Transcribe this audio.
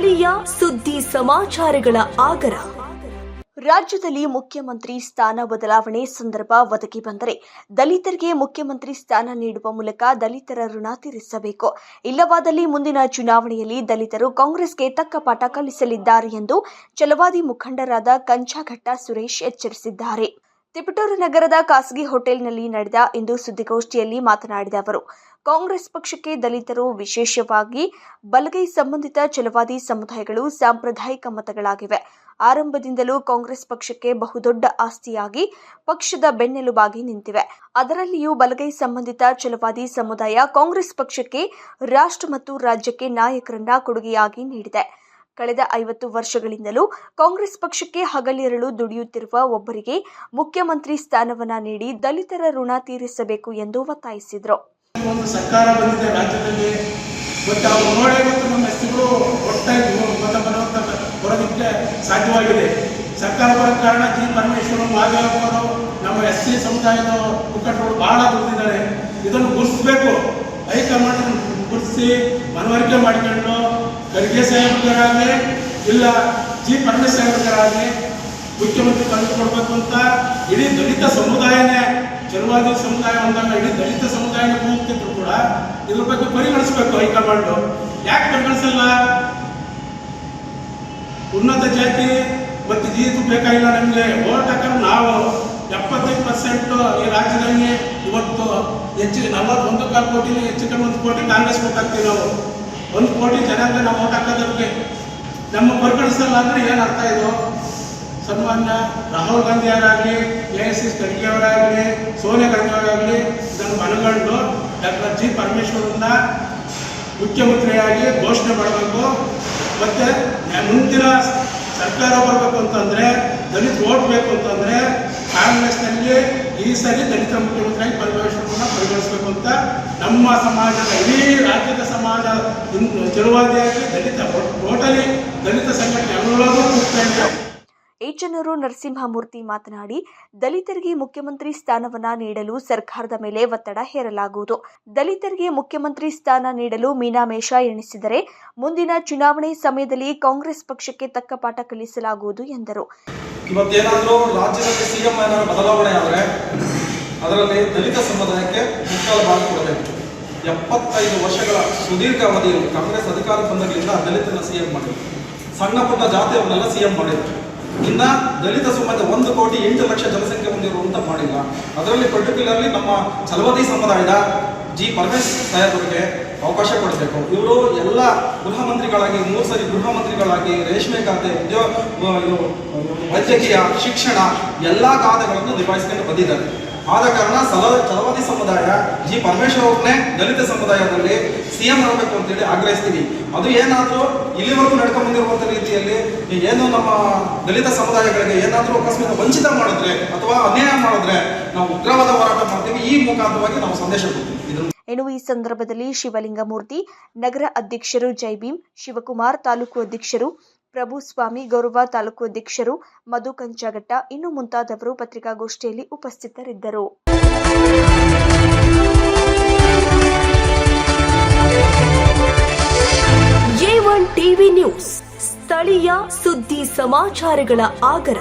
ಸ್ಥಳೀಯ ಸುದ್ದಿ ಸಮಾಚಾರಗಳ ಆಗರ. ರಾಜ್ಯದಲ್ಲಿ ಮುಖ್ಯಮಂತ್ರಿ ಸ್ಥಾನ ಬದಲಾವಣೆ ಸಂದರ್ಭ ಒದಗಿ ಬಂದರೆ ದಲಿತರಿಗೆ ಮುಖ್ಯಮಂತ್ರಿ ಸ್ಥಾನ ನೀಡುವ ಮೂಲಕ ದಲಿತರ ಋಣ ತೀರಿಸಬೇಕು. ಇಲ್ಲವಾದಲ್ಲಿ ಮುಂದಿನ ಚುನಾವಣೆಯಲ್ಲಿ ದಲಿತರು ಕಾಂಗ್ರೆಸ್ಗೆ ತಕ್ಕ ಪಾಠ ಕಲಿಸಲಿದ್ದಾರೆ ಎಂದು ಚಲವಾದಿ ಮುಖಂಡರಾದ ಕಂಚಾಘಟ್ಟ ಸುರೇಶ್ ಎಚ್ಚರಿಸಿದ್ದಾರೆ. ತಿಪಟೂರು ನಗರದ ಖಾಸಗಿ ಹೋಟೆಲ್ನಲ್ಲಿ ನಡೆದ ಇಂದು ಸುದ್ದಿಗೋಷ್ಠಿಯಲ್ಲಿ ಮಾತನಾಡಿದ ಅವರು, ಕಾಂಗ್ರೆಸ್ ಪಕ್ಷಕ್ಕೆ ದಲಿತರು ವಿಶೇಷವಾಗಿ ಬಲಗೈ ಸಂಬಂಧಿತ ಛಲವಾದಿ ಸಮುದಾಯಗಳು ಸಾಂಪ್ರದಾಯಿಕ ಮತಗಳಾಗಿವೆ. ಆರಂಭದಿಂದಲೂ ಕಾಂಗ್ರೆಸ್ ಪಕ್ಷಕ್ಕೆ ಬಹುದೊಡ್ಡ ಆಸ್ತಿಯಾಗಿ ಪಕ್ಷದ ಬೆನ್ನೆಲುಬಾಗಿ ನಿಂತಿವೆ. ಅದರಲ್ಲಿಯೂ ಬಲಗೈ ಸಂಬಂಧಿತ ಛಲವಾದಿ ಸಮುದಾಯ ಕಾಂಗ್ರೆಸ್ ಪಕ್ಷಕ್ಕೆ ರಾಷ್ಟ್ರ ಮತ್ತು ರಾಜ್ಯಕ್ಕೆ ನಾಯಕರನ್ನ ಕೊಡುಗೆಯಾಗಿ ನೀಡಿದೆ. ಕಳೆದ ಐವತ್ತು ವರ್ಷಗಳಿಂದಲೂ ಕಾಂಗ್ರೆಸ್ ಪಕ್ಷಕ್ಕೆ ಹಗಲಿರಳು ದುಡಿಯುತ್ತಿರುವ ಒಬ್ಬರಿಗೆ ಮುಖ್ಯಮಂತ್ರಿ ಸ್ಥಾನವನ್ನ ನೀಡಿ ದಲಿತರ ಋಣ ತೀರಿಸಬೇಕು ಎಂದು ಒತ್ತಾಯಿಸಿದರು. ಸಾಧ್ಯವಾಗಿದೆ. ಸರ್ಕಾರ ಬರೋ ಕಾರಣ ಜಿ ಪರಮೇಶ್ವರ ಮಾದೇವಪ್ಪರು ನಮ್ಮ ಎಸ್ ಸಿ ಸಮುದಾಯದ ಮುಖಂಡರು ಬಹಳ ದುಡಿದಿದ್ದಾರೆ. ಇದನ್ನು ಗುರುತಿಸಬೇಕು. ಹೈಕಮಾಂಡ್ ಗುರುತಿಸಿ ಮನವರಿಕೆ ಮಾಡಿಕೊಂಡು ಖರ್ಗೆ ಸಾಹೇಬರಾಗಲಿ ಇಲ್ಲ ಜಿ ಸಾಹೇಬರಾಗಲಿ ಮುಖ್ಯಮಂತ್ರಿ ತಂದು ಕೊಡ್ಬೇಕು ಅಂತ ಇಡೀ ದಲಿತ ಸಮುದಾಯನೇ ಚಲವಾದಿ ಸಮುದಾಯ ಅಂದಾಗ ಇಡೀ ದಲಿತ ಸಮುದಾಯನೇ ಕೂಗ್ತಿದ್ರು ಕೂಡ ಇದ್ರ ಬಗ್ಗೆ ಪರಿಗಣಿಸಬೇಕು ಹೈಕಮಾಂಡ್. ಯಾಕೆ ಪರಿಗಣಿಸಲ್ಲ? ಉನ್ನತ ಜಾತಿ ಮತ್ತು ಜೀತು ಬೇಕಾಗಿಲ್ಲ ನಮಗೆ. ಓಟ್ ನಾವು ಎಪ್ಪತ್ತೈದು ಪರ್ಸೆಂಟ್ ಈ ರಾಜ್ಯದಲ್ಲಿ ಇವತ್ತು ಹೆಚ್ಚಿಗೆ ನಲವತ್ತೊಂದು ಕಾಲು ಕೋಟಿ ಹೆಚ್ಚು ಕಮ್ಮಿ ಒಂದು ಕೋಟಿ ಕಾಂಗ್ರೆಸ್ ಕೊಟ್ಟಾಗ್ತೀವಿ ನಾವು. ಒಂದು ಕೋಟಿ ಜನಕ್ಕೆ ನಾವು ಓಟ್ ಹಾಕೋದಕ್ಕೆ ನಮ್ಮ ಪರಿಗಣಿಸಲ್ಲ ಅಂದ್ರೆ ಏನು ಅರ್ಥ ಇದು? ಸನ್ಮಾನ್ಯ ರಾಹುಲ್ ಗಾಂಧಿ ಅವರಾಗಲಿ ಎ ಎಸ್ ಎಸ್ ಖರ್ಗೆ ಅವರಾಗಲಿ, ಸೋನಿಯಾ ಗಾಂಧಿ ಅವರಾಗಲಿ, ಇದನ್ನು ಮನಗಂಡು ಡಾಕ್ಟರ್ ಜಿ ಪರಮೇಶ್ವರನ್ನ ಮುಖ್ಯಮಂತ್ರಿಯಾಗಿ ಘೋಷಣೆ ಮಾಡಬೇಕು. ಮತ್ತೆ ಮುಂದಿನ ಸರ್ಕಾರ ಬರಬೇಕು ಅಂತಂದ್ರೆ ದಲಿತ ಓಟ್ ಬೇಕು ಅಂತಂದ್ರೆ ಕಾಂಗ್ರೆಸ್ನಲ್ಲಿ ಈ ಸರಿ ದಲಿತ ಮುಖ್ಯಮಂತ್ರಿಯಾಗಿ ಪರಮೇಶ್ವರನ್ನ ಪರಿಗಣಿಸಬೇಕು ಅಂತ ನಮ್ಮ ಸಮಾಜದ ಇಡೀ ರಾಜ್ಯದ ಸಮಾಜ ಚಳುವಾದಿಯಾಗಿ ದಲಿತ ಟೋಟಲಿ ದಲಿತ ಸಂಘಟನೆ ಇದೆ ಏಚನೂರು ನರಸಿಂಹಮೂರ್ತಿ ಮಾತನಾಡಿ ದಲಿತರಿಗೆ ಮುಖ್ಯಮಂತ್ರಿ ಸ್ಥಾನವನ್ನ ನೀಡಲು ಸರ್ಕಾರದ ಮೇಲೆ ಒತ್ತಡ ಹೇರಲಾಗುವುದು. ದಲಿತರಿಗೆ ಮುಖ್ಯಮಂತ್ರಿ ಸ್ಥಾನ ನೀಡಲು ಮೀನಾಮೇಷ ಎಣಿಸಿದರೆ ಮುಂದಿನ ಚುನಾವಣೆ ಸಮಯದಲ್ಲಿ ಕಾಂಗ್ರೆಸ್ ಪಕ್ಷಕ್ಕೆ ತಕ್ಕ ಪಾಠ ಕಲಿಸಲಾಗುವುದು ಎಂದರು. ಇವತ್ತೇನಾದರೂ ರಾಜ್ಯದಲ್ಲಿ ಸಿ ಎಂ ಏನಾದ್ರು ಬದಲಾವಣೆ ಆದರೆ ಅದರಲ್ಲಿ ದಲಿತ ಸಮುದಾಯಕ್ಕೆ ಮುಖ್ಯ ಭಾಗ ಕೊಡಬೇಕು. ಎಪ್ಪತ್ತೈದು ವರ್ಷಗಳ ಸುದೀರ್ಘ ಅವಧಿಯಲ್ಲಿ ಕಾಂಗ್ರೆಸ್ ಅಧಿಕಾರ ಬಂದಾಗಲಿಂದ ದಲಿತನ ಸಿ ಎಂ ಮಾಡಿದ್ರು. ಸಣ್ಣ ಪುಟ್ಟ ಜಾತಿಯವನ್ನೆಲ್ಲ ಸಿ ಎಂ ಮಾಡಿದ್ರು. ಇನ್ನ ದಲಿತ ಸಮಾಜ ಒಂದು ಕೋಟಿ ಎಂಟು ಲಕ್ಷ ಜನಸಂಖ್ಯೆ ಹೊಂದಿರುವಂತ ಮಾಡಿಲ್ಲ. ಅದರಲ್ಲಿ ಪರ್ಟಿಕ್ಯುಲರ್ಲಿ ನಮ್ಮ ಚಲವದಿ ಸಮುದಾಯದ ಜಿ ಪರಮೇಶ್ ಸಾಹೇಬರಿಗೆ ಅವಕಾಶ ಕೊಡಬೇಕು. ಇವರು ಎಲ್ಲ ಗೃಹ ಮಂತ್ರಿಗಳಾಗಿ, ಮೂರು ಸರಿ ಗೃಹ ಮಂತ್ರಿಗಳಾಗಿ ರೇಷ್ಮೆ ಖಾತೆ ಉದ್ಯೋಗ ವೈದ್ಯಕೀಯ, ಶಿಕ್ಷಣ ಎಲ್ಲ ಖಾತೆಗಳನ್ನು ನಿಭಾಯಿಸ್ಕೊಂಡು ಬಂದಿದ್ದಾರೆ. ಆದ ಕಾರಣ ಸಲ ಚಲವಾದಿ ಸಮುದಾಯ, ಜಿ ಪರಮೇಶ್ವರ್ ಅವ್ರನ್ನೇ ದಲಿತ ಸಮುದಾಯದಲ್ಲಿ ಸಿ ಎಂ ಆಗಬೇಕು ಅಂತೇಳಿ ಆಗ್ರಹಿಸ್ತೀವಿ. ಅದು ಏನಾದರೂ ಇಲ್ಲಿವರೆಗೂ ನಡ್ಕೊಂಡು ಬಂದಿರುವಂಥ ರೀತಿಯಲ್ಲಿ ಏನು ನಮ್ಮ ದಲಿತ ಸಮುದಾಯಗಳಿಗೆ ಏನಾದರೂ ಅಕಸ್ಮಾತ್ ವಂಚಿತ ಮಾಡಿದ್ರೆ ಅಥವಾ ಅನ್ಯಾಯ ಮಾಡಿದ್ರೆ ನಾವು ಉಗ್ರವಾದ ಹೋರಾಟ ಮಾಡ್ತೀವಿ. ಈ ಮುಖಾಂತರವಾಗಿ ನಾವು ಸಂದೇಶ ಕೊಡ್ತೀವಿ. ಇನ್ನು ಈ ಸಂದರ್ಭದಲ್ಲಿ ಶಿವಲಿಂಗಮೂರ್ತಿ, ನಗರ ಅಧ್ಯಕ್ಷರು ಜೈಭೀಮ್, ಶಿವಕುಮಾರ್ ತಾಲೂಕು ಅಧ್ಯಕ್ಷರು ಪ್ರಭು ಸ್ವಾಮಿ ಗೌರವ ತಾಲೂಕು ಅಧ್ಯಕ್ಷರು ಮಧು ಕಂಚಗಟ್ಟ ಇನ್ನು ಮುಂತಾದವರು ಪತ್ರಿಕಾಗೋಷ್ಠಿಯಲ್ಲಿ ಉಪಸ್ಥಿತರಿದ್ದರು. ಟಿವಿ ನ್ಯೂಸ್, ಸ್ಥಳೀಯ ಸುದ್ದಿ ಸಮಾಚಾರಗಳ ಆಗರ.